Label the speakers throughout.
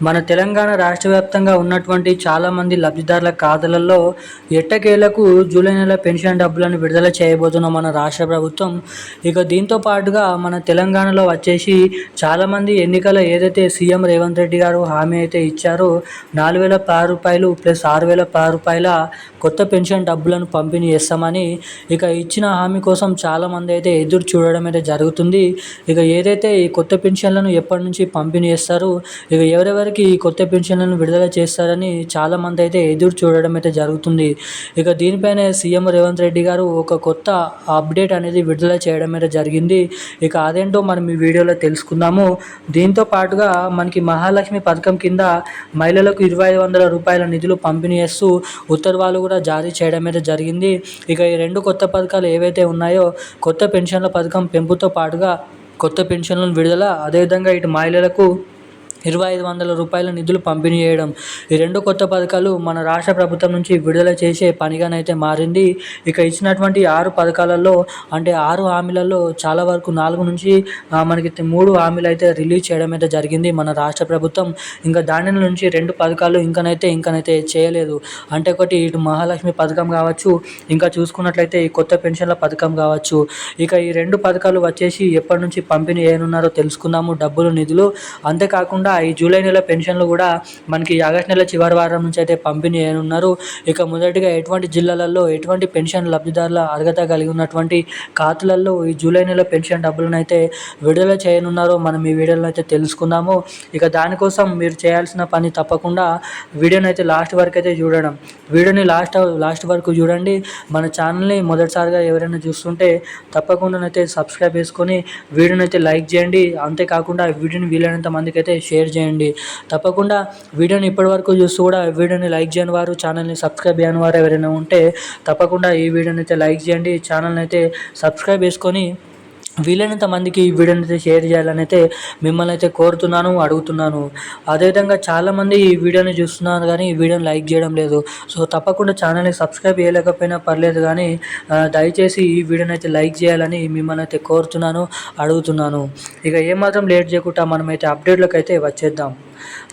Speaker 1: మన తెలంగాణ రాష్ట్ర వ్యాప్తంగా ఉన్నటువంటి చాలామంది లబ్ధిదారుల ఖాతాలలో ఎట్టకేలకు జూలై నెల పెన్షన్ డబ్బులను విడుదల చేయబోతున్న మన రాష్ట్ర ప్రభుత్వం. ఇక దీంతో పాటుగా మన తెలంగాణలో వచ్చేసి చాలామంది ఎన్నికల ఏదైతే సీఎం రేవంత్ రెడ్డి గారు హామీ అయితే ఇచ్చారో నాలుగు వేల పది రూపాయలు ప్లస్ ఆరు వేల పది రూపాయల కొత్త పెన్షన్ డబ్బులను పంపిణీ చేస్తామని ఇక ఇచ్చిన హామీ కోసం చాలామంది అయితే ఎదురు చూడడం అయితే జరుగుతుంది. ఇక ఏదైతే ఈ కొత్త పెన్షన్లను ఎప్పటి నుంచి పంపిణీ చేస్తారో ఇక ఎవరెవరు ఎవరెవరికి ఈ కొత్త పెన్షన్లను విడుదల చేస్తారని చాలామంది అయితే ఎదురు చూడడం అయితే జరుగుతుంది. ఇక దీనిపైనే సీఎం రేవంత్ రెడ్డి గారు ఒక కొత్త అప్డేట్ అనేది విడుదల చేయడం అయితే జరిగింది. ఇక అదేంటో మనం ఈ వీడియోలో తెలుసుకుందాము. దీంతో పాటుగా మనకి మహాలక్ష్మి పథకం కింద మహిళలకు ఇరవై ఐదు వందల రూపాయల నిధులు పంపిణీ చేస్తూ ఉత్తర్వులు కూడా జారీ చేయడం అయితే జరిగింది. ఇక ఈ రెండు కొత్త పథకాలు ఏవైతే ఉన్నాయో కొత్త పెన్షన్ల పథకం పెంపుతో పాటుగా కొత్త పెన్షన్లను విడుదల అదేవిధంగా ఇటు మహిళలకు ఇరవై ఐదు వందల రూపాయల నిధులు పంపిణీ చేయడం. ఈ రెండు కొత్త పథకాలు మన రాష్ట్ర ప్రభుత్వం నుంచి విడుదల చేసే పనిగానైతే మారింది. ఇక ఇచ్చినటువంటి ఆరు పథకాలలో అంటే ఆరు హామీలలో చాలా వరకు నాలుగు నుంచి మనకి మూడు హామీలు అయితే రిలీజ్ చేయడం అయితే జరిగింది మన రాష్ట్ర ప్రభుత్వం. ఇంకా దాని నుంచి రెండు పథకాలు ఇంకనైతే ఇంకనైతే చేయలేదు. అంటే ఒకటి ఇటు మహాలక్ష్మి పథకం కావచ్చు ఇంకా చూసుకున్నట్లయితే ఈ కొత్త పెన్షన్ల పథకం కావచ్చు. ఇక ఈ రెండు పథకాలు వచ్చేసి ఎప్పటి నుంచి పంపిణీ చేయనున్నారో తెలుసుకుందాము. డబ్బులు నిధులు అంతేకాకుండా ఈ జూలై నెల పెన్షన్లు కూడా మనకి ఆగస్ట్ నెల చివరి వారం నుంచి అయితే పంపిణీ చేయనున్నారు. ఇక మొదటిగా ఎటువంటి జిల్లాలలో ఎటువంటి పెన్షన్ లబ్ధిదారుల అర్హత కలిగి ఉన్నటువంటి ఖాతాలలో ఈ జూలై నెల పెన్షన్ డబ్బులను అయితే విడుదల చేయనున్నారో మనం ఈ వీడియోలో అయితే తెలుసుకుందాము. ఇక దానికోసం మీరు చేయాల్సిన పని తప్పకుండా వీడియోని అయితే లాస్ట్ వరకు అయితే చూడడం. వీడియోని లాస్ట్ లాస్ట్ వరకు చూడండి. మన ఛానల్ని మొదటిసారిగా ఎవరైనా చూస్తుంటే తప్పకుండా అయితే సబ్స్క్రైబ్ చేసుకొని వీడియోని అయితే లైక్ చేయండి. అంతేకాకుండా వీడియోని వీలైనంత మందికి అయితే షేర్ చేయండి. తప్పకుండా వీడియోని ఇప్పటివరకు చూస్తూ కూడా వీడియోని లైక్ చేయని వారు ఛానల్ని సబ్స్క్రైబ్ చేయని వారు ఎవరైనా ఉంటే తప్పకుండా ఈ వీడియోని అయితే లైక్ చేయండి. ఛానల్ని అయితే సబ్స్క్రైబ్ చేసుకొని వీలైనంత మందికి ఈ వీడియోని అయితే షేర్ చేయాలని అయితే మిమ్మల్ని అయితే కోరుతున్నాను అడుగుతున్నాను. అదేవిధంగా చాలామంది ఈ వీడియోని చూస్తున్నారు కానీ ఈ వీడియోని లైక్ చేయడం లేదు. సో తప్పకుండా ఛానల్ని సబ్స్క్రైబ్ చేయలేకపోయినా పర్లేదు కానీ దయచేసి ఈ వీడియోని అయితే లైక్ చేయాలని మిమ్మల్ని అయితే కోరుతున్నాను అడుగుతున్నాను. ఇక ఏమాత్రం లేట్ చేయకుండా మనమైతే అప్డేట్లోకి అయితే వచ్చేద్దాం.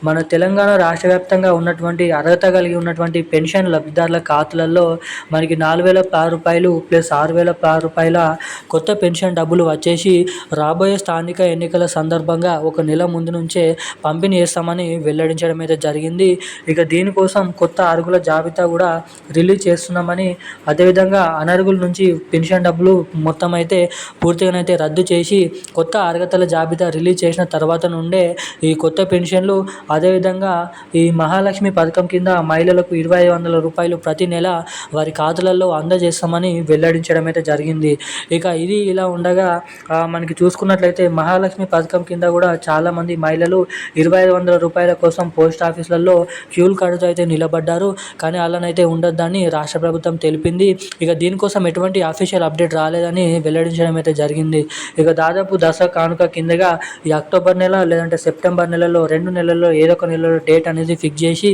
Speaker 1: మన తెలంగాణ రాష్ట్ర వ్యాప్తంగా ఉన్నటువంటి అర్హత కలిగి ఉన్నటువంటి పెన్షన్ లబ్ధిదారుల ఖాతాలలో మనకి నాలుగు వేల పది రూపాయలు ప్లస్ ఆరు వేల పది రూపాయల కొత్త పెన్షన్ డబ్బులు వచ్చేసి రాబోయే స్థానిక ఎన్నికల సందర్భంగా ఒక నెల ముందు నుంచే పంపిణీ చేస్తామని వెల్లడించడం అయితే జరిగింది. ఇక దీనికోసం కొత్త అర్హుల జాబితా కూడా రిలీజ్ చేస్తున్నామని అదేవిధంగా అనర్హుల నుంచి పెన్షన్ డబ్బులు మొత్తం అయితే పూర్తిగానైతే రద్దు చేసి కొత్త అర్హత అర్హతల జాబితా రిలీజ్ చేసిన తర్వాత నుండే ఈ కొత్త పెన్షన్లు అదేవిధంగా ఈ మహాలక్ష్మి పథకం కింద మహిళలకు ఇరవై ఐదు వందల రూపాయలు ప్రతి నెల వారి ఖాతాలలో అందజేస్తామని వెల్లడించడం అయితే జరిగింది. ఇక ఇది ఇలా ఉండగా మనకి చూసుకున్నట్లయితే మహాలక్ష్మి పథకం కింద కూడా చాలామంది మహిళలు ఇరవై ఐదు వందల రూపాయల కోసం పోస్ట్ ఆఫీసులలో క్యూల్ కడుతూ అయితే నిలబడ్డారు. కానీ అలానైతే ఉండొద్దని రాష్ట్ర ప్రభుత్వం తెలిపింది. ఇక దీనికోసం ఎటువంటి అఫీషియల్ అప్డేట్ రాలేదని వెల్లడించడం అయితే జరిగింది. ఇక దాదాపు దసరా కానుక కిందగా ఈ అక్టోబర్ నెల లేదంటే సెప్టెంబర్ నెలలో రెండు నెలల్లో ఏదో ఒక నెలలో డేట్ అనేది ఫిక్స్ చేసి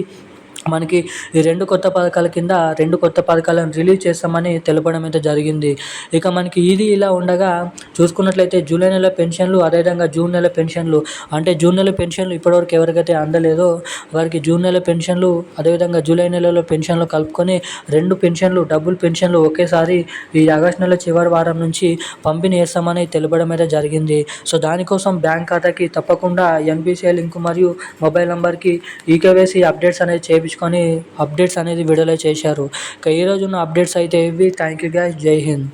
Speaker 1: మనకి ఈ రెండు కొత్త పథకాల కింద రెండు కొత్త పథకాలను రిలీజ్ చేస్తామని తెలపడం అయితే జరిగింది. ఇక మనకి ఇది ఇలా ఉండగా చూసుకున్నట్లయితే జూలై నెల పెన్షన్లు అదేవిధంగా జూన్ నెల పెన్షన్లు అంటే జూన్ నెల పెన్షన్లు ఇప్పటివరకు ఎవరికైతే అందలేదో వారికి జూన్ నెల పెన్షన్లు అదేవిధంగా జూలై నెలలో పెన్షన్లు కలుపుకొని రెండు పెన్షన్లు డబుల్ పెన్షన్లు ఒకేసారి ఈ ఆగస్ట్ నెల చివరి వారం నుంచి పంపిణీ చేస్తామని తెలపడం అయితే జరిగింది. సో దానికోసం బ్యాంక్ ఖాతాకి తప్పకుండా ఎన్బిసిఐ లింక్ మరియు మొబైల్ నెంబర్కి ఈకేవైసీ అప్డేట్స్ అనేది చేపి చేయించుకొని అప్డేట్స్ అనేది విడుదల చేశారు. ఇక ఈరోజు ఉన్న అప్డేట్స్ అయితే ఇవి. థ్యాంక్ యూ గ్యాస్ జై హింద్.